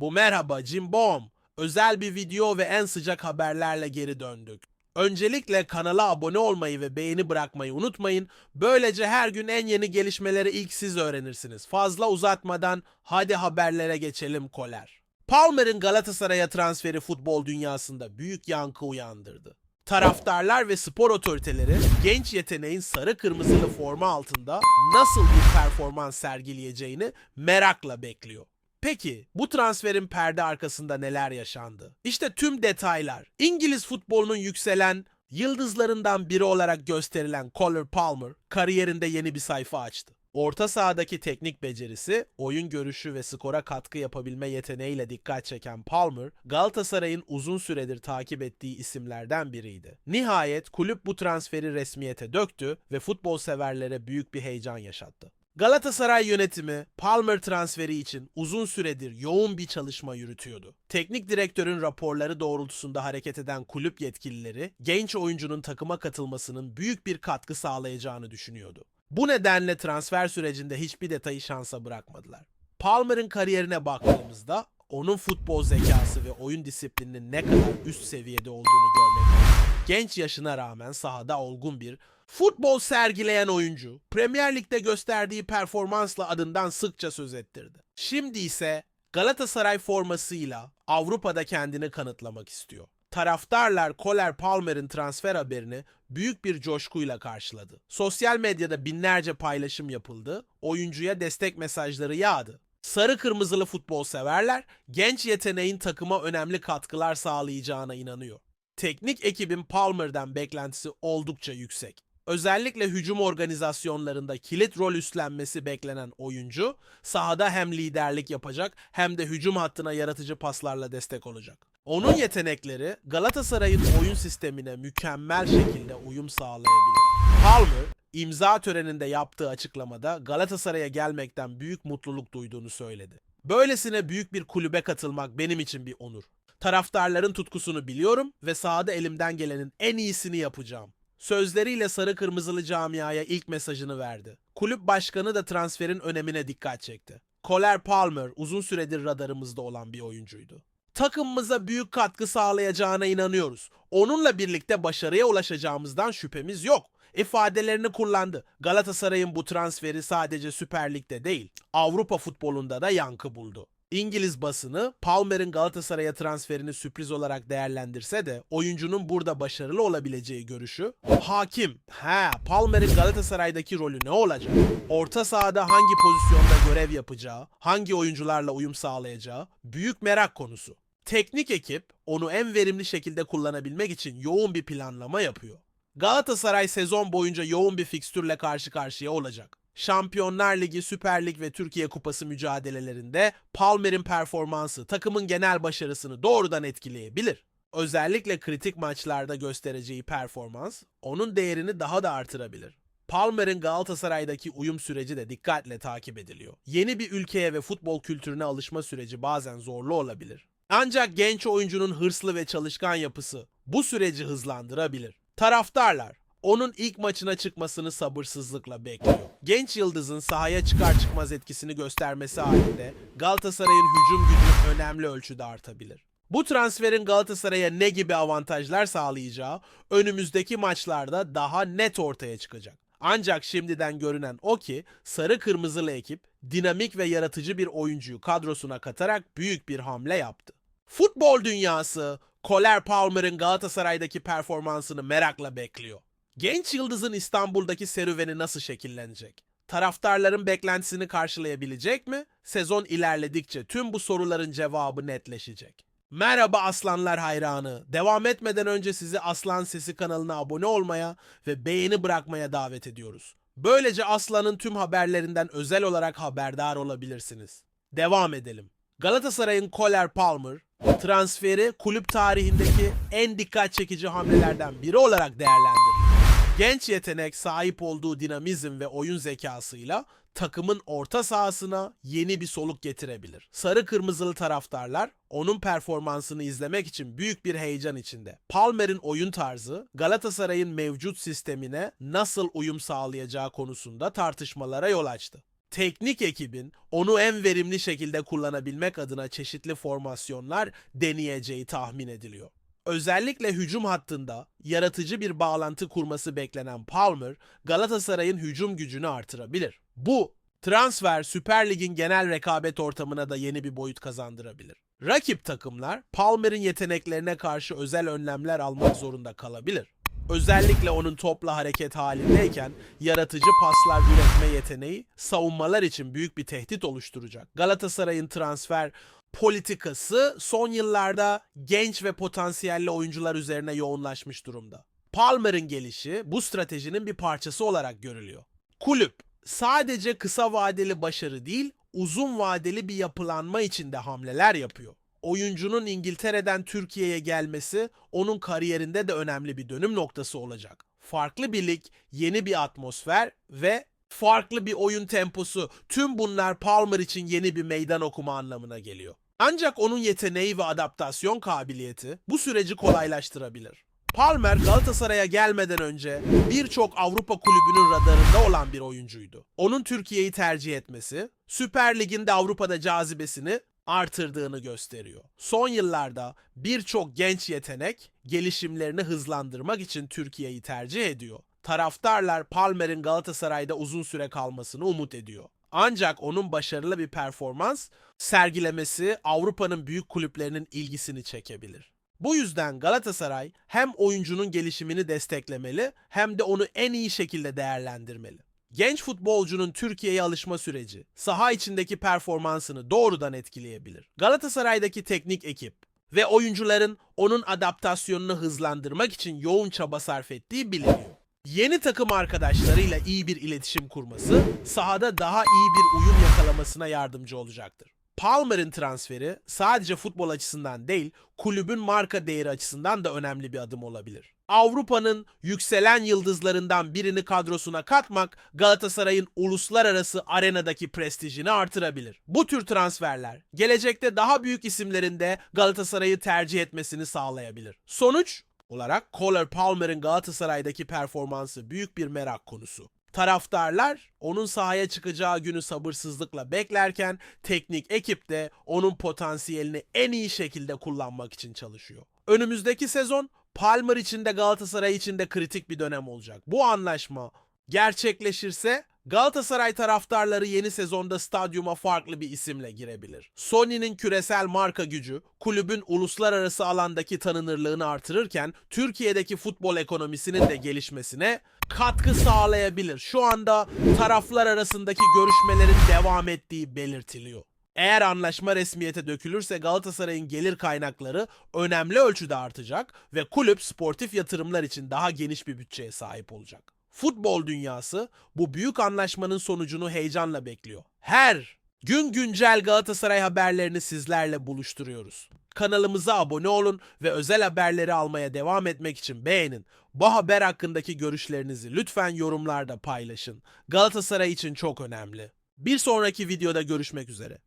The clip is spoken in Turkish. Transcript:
Bu merhaba Cimbom. Özel bir video ve en sıcak haberlerle geri döndük. Öncelikle kanala abone olmayı ve beğeni bırakmayı unutmayın. Böylece her gün en yeni gelişmeleri ilk siz öğrenirsiniz. Fazla uzatmadan hadi haberlere geçelim Koler. Palmer'ın Galatasaray'a transferi futbol dünyasında büyük yankı uyandırdı. Taraftarlar ve spor otoriteleri genç yeteneğin sarı kırmızılı forma altında nasıl bir performans sergileyeceğini merakla bekliyor. Peki bu transferin perde arkasında neler yaşandı? İşte tüm detaylar. İngiliz futbolunun yükselen yıldızlarından biri olarak gösterilen Cole Palmer kariyerinde yeni bir sayfa açtı. Orta sahadaki teknik becerisi, oyun görüşü ve skora katkı yapabilme yeteneğiyle dikkat çeken Palmer, Galatasaray'ın uzun süredir takip ettiği isimlerden biriydi. Nihayet kulüp bu transferi resmiyete döktü ve futbol severlere büyük bir heyecan yaşattı. Galatasaray yönetimi Palmer transferi için uzun süredir yoğun bir çalışma yürütüyordu. Teknik direktörün raporları doğrultusunda hareket eden kulüp yetkilileri genç oyuncunun takıma katılmasının büyük bir katkı sağlayacağını düşünüyordu. Bu nedenle transfer sürecinde hiçbir detayı şansa bırakmadılar. Palmer'ın kariyerine baktığımızda onun futbol zekası ve oyun disiplininin ne kadar üst seviyede olduğunu görmekteyiz. Genç yaşına rağmen sahada olgun bir futbol sergileyen oyuncu. Premier Lig'de gösterdiği performansla adından sıkça söz ettirdi. Şimdi ise Galatasaray formasıyla Avrupa'da kendini kanıtlamak istiyor. Taraftarlar Koller Palmer'in transfer haberini büyük bir coşkuyla karşıladı. Sosyal medyada binlerce paylaşım yapıldı, oyuncuya destek mesajları yağdı. Sarı kırmızılı futbol severler genç yeteneğin takıma önemli katkılar sağlayacağına inanıyor. Teknik ekibin Palmer'dan beklentisi oldukça yüksek. Özellikle hücum organizasyonlarında kilit rol üstlenmesi beklenen oyuncu sahada hem liderlik yapacak hem de hücum hattına yaratıcı paslarla destek olacak. Onun yetenekleri Galatasaray'ın oyun sistemine mükemmel şekilde uyum sağlayabilir. Palmer imza töreninde yaptığı açıklamada Galatasaray'a gelmekten büyük mutluluk duyduğunu söyledi. Böylesine büyük bir kulübe katılmak benim için bir onur. Taraftarların tutkusunu biliyorum ve sahada elimden gelenin en iyisini yapacağım. Sözleriyle sarı kırmızılı camiaya ilk mesajını verdi. Kulüp başkanı da transferin önemine dikkat çekti. Koller Palmer uzun süredir radarımızda olan bir oyuncuydu. Takımımıza büyük katkı sağlayacağına inanıyoruz. Onunla birlikte başarıya ulaşacağımızdan şüphemiz yok ifadelerini kullandı. Galatasaray'ın bu transferi sadece Süper Lig'de değil, Avrupa futbolunda da yankı buldu. İngiliz basını Palmer'in Galatasaray'a transferini sürpriz olarak değerlendirse de oyuncunun burada başarılı olabileceği görüşü hakim. He, Palmer'in Galatasaray'daki rolü ne olacak? Orta sahada hangi pozisyonda görev yapacağı, hangi oyuncularla uyum sağlayacağı büyük merak konusu. Teknik ekip onu en verimli şekilde kullanabilmek için yoğun bir planlama yapıyor. Galatasaray sezon boyunca yoğun bir fikstürle karşı karşıya olacak. Şampiyonlar Ligi, Süper Lig ve Türkiye Kupası mücadelelerinde Palmer'in performansı takımın genel başarısını doğrudan etkileyebilir. Özellikle kritik maçlarda göstereceği performans onun değerini daha da artırabilir. Palmer'in Galatasaray'daki uyum süreci de dikkatle takip ediliyor. Yeni bir ülkeye ve futbol kültürüne alışma süreci bazen zorlu olabilir. Ancak genç oyuncunun hırslı ve çalışkan yapısı bu süreci hızlandırabilir. Taraftarlar onun ilk maçına çıkmasını sabırsızlıkla bekliyor. Genç yıldızın sahaya çıkar çıkmaz etkisini göstermesi halinde Galatasaray'ın hücum gücü önemli ölçüde artabilir. Bu transferin Galatasaray'a ne gibi avantajlar sağlayacağı önümüzdeki maçlarda daha net ortaya çıkacak. Ancak şimdiden görünen o ki sarı kırmızılı ekip dinamik ve yaratıcı bir oyuncuyu kadrosuna katarak büyük bir hamle yaptı. Futbol dünyası Koller Palmer'ın Galatasaray'daki performansını merakla bekliyor. Genç yıldızın İstanbul'daki serüveni nasıl şekillenecek? Taraftarların beklentisini karşılayabilecek mi? Sezon ilerledikçe tüm bu soruların cevabı netleşecek. Merhaba aslanlar hayranı. Devam etmeden önce sizi Aslan Sesi kanalına abone olmaya ve beğeni bırakmaya davet ediyoruz. Böylece Aslan'ın tüm haberlerinden özel olarak haberdar olabilirsiniz. Devam edelim. Galatasaray'ın Koller Palmer transferi kulüp tarihindeki en dikkat çekici hamlelerden biri olarak değerlendiriliyor. Genç yetenek sahip olduğu dinamizm ve oyun zekasıyla takımın orta sahasına yeni bir soluk getirebilir. Sarı kırmızılı taraftarlar onun performansını izlemek için büyük bir heyecan içinde. Palmer'in oyun tarzı Galatasaray'ın mevcut sistemine nasıl uyum sağlayacağı konusunda tartışmalara yol açtı. teknik ekibin onu en verimli şekilde kullanabilmek adına çeşitli formasyonlar deneyeceği tahmin ediliyor. Özellikle hücum hattında yaratıcı bir bağlantı kurması beklenen Palmer, Galatasaray'ın hücum gücünü artırabilir. Bu transfer Süper Lig'in genel rekabet ortamına da yeni bir boyut kazandırabilir. Rakip takımlar Palmer'in yeteneklerine karşı özel önlemler almak zorunda kalabilir. Özellikle onun topla hareket halindeyken yaratıcı paslar üretme yeteneği savunmalar için büyük bir tehdit oluşturacak. Galatasaray'ın transfer politikası son yıllarda genç ve potansiyelli oyuncular üzerine yoğunlaşmış durumda. Palmer'ın gelişi bu stratejinin bir parçası olarak görülüyor. Kulüp sadece kısa vadeli başarı değil, uzun vadeli bir yapılanma için de hamleler yapıyor. Oyuncunun İngiltere'den Türkiye'ye gelmesi onun kariyerinde de önemli bir dönüm noktası olacak. Farklı bir lig, yeni bir atmosfer ve farklı bir oyun temposu tüm bunlar Palmer için yeni bir meydan okuma anlamına geliyor. Ancak onun yeteneği ve adaptasyon kabiliyeti bu süreci kolaylaştırabilir. Palmer Galatasaray'a gelmeden önce birçok Avrupa kulübünün radarında olan bir oyuncuydu. Onun Türkiye'yi tercih etmesi, Süper Lig'inde Avrupa'da cazibesini artırdığını gösteriyor. Son yıllarda birçok genç yetenek gelişimlerini hızlandırmak için Türkiye'yi tercih ediyor. Taraftarlar Palmer'in Galatasaray'da uzun süre kalmasını umut ediyor. Ancak onun başarılı bir performans sergilemesi Avrupa'nın büyük kulüplerinin ilgisini çekebilir. Bu yüzden Galatasaray hem oyuncunun gelişimini desteklemeli hem de onu en iyi şekilde değerlendirmeli. Genç futbolcunun Türkiye'ye alışma süreci saha içindeki performansını doğrudan etkileyebilir. Galatasaray'daki teknik ekip ve oyuncuların onun adaptasyonunu hızlandırmak için yoğun çaba sarf ettiği biliniyor. Yeni takım arkadaşlarıyla iyi bir iletişim kurması sahada daha iyi bir uyum yakalamasına yardımcı olacaktır. Palmer'ın transferi sadece futbol açısından değil, kulübün marka değeri açısından da önemli bir adım olabilir. Avrupa'nın yükselen yıldızlarından birini kadrosuna katmak Galatasaray'ın uluslararası arenadaki prestijini artırabilir. Bu tür transferler gelecekte daha büyük isimlerin de Galatasaray'ı tercih etmesini sağlayabilir. Sonuç olarak Cole Palmer'ın Galatasaray'daki performansı büyük bir merak konusu. Taraftarlar onun sahaya çıkacağı günü sabırsızlıkla beklerken teknik ekip de onun potansiyelini en iyi şekilde kullanmak için çalışıyor. Önümüzdeki sezon Palmer için de Galatasaray için de kritik bir dönem olacak. Bu anlaşma gerçekleşirse Galatasaray taraftarları yeni sezonda stadyuma farklı bir isimle girebilir. Sony'nin küresel marka gücü kulübün uluslararası alandaki tanınırlığını artırırken Türkiye'deki futbol ekonomisinin de gelişmesine katkı sağlayabilir. Şu anda taraflar arasındaki görüşmelerin devam ettiği belirtiliyor. Eğer anlaşma resmiyete dökülürse Galatasaray'ın gelir kaynakları önemli ölçüde artacak ve kulüp sportif yatırımlar için daha geniş bir bütçeye sahip olacak. Futbol dünyası bu büyük anlaşmanın sonucunu heyecanla bekliyor. Her gün güncel Galatasaray haberlerini sizlerle buluşturuyoruz. Kanalımıza abone olun ve özel haberleri almaya devam etmek için beğenin. Bu haber hakkındaki görüşlerinizi lütfen yorumlarda paylaşın. Galatasaray için çok önemli. Bir sonraki videoda görüşmek üzere.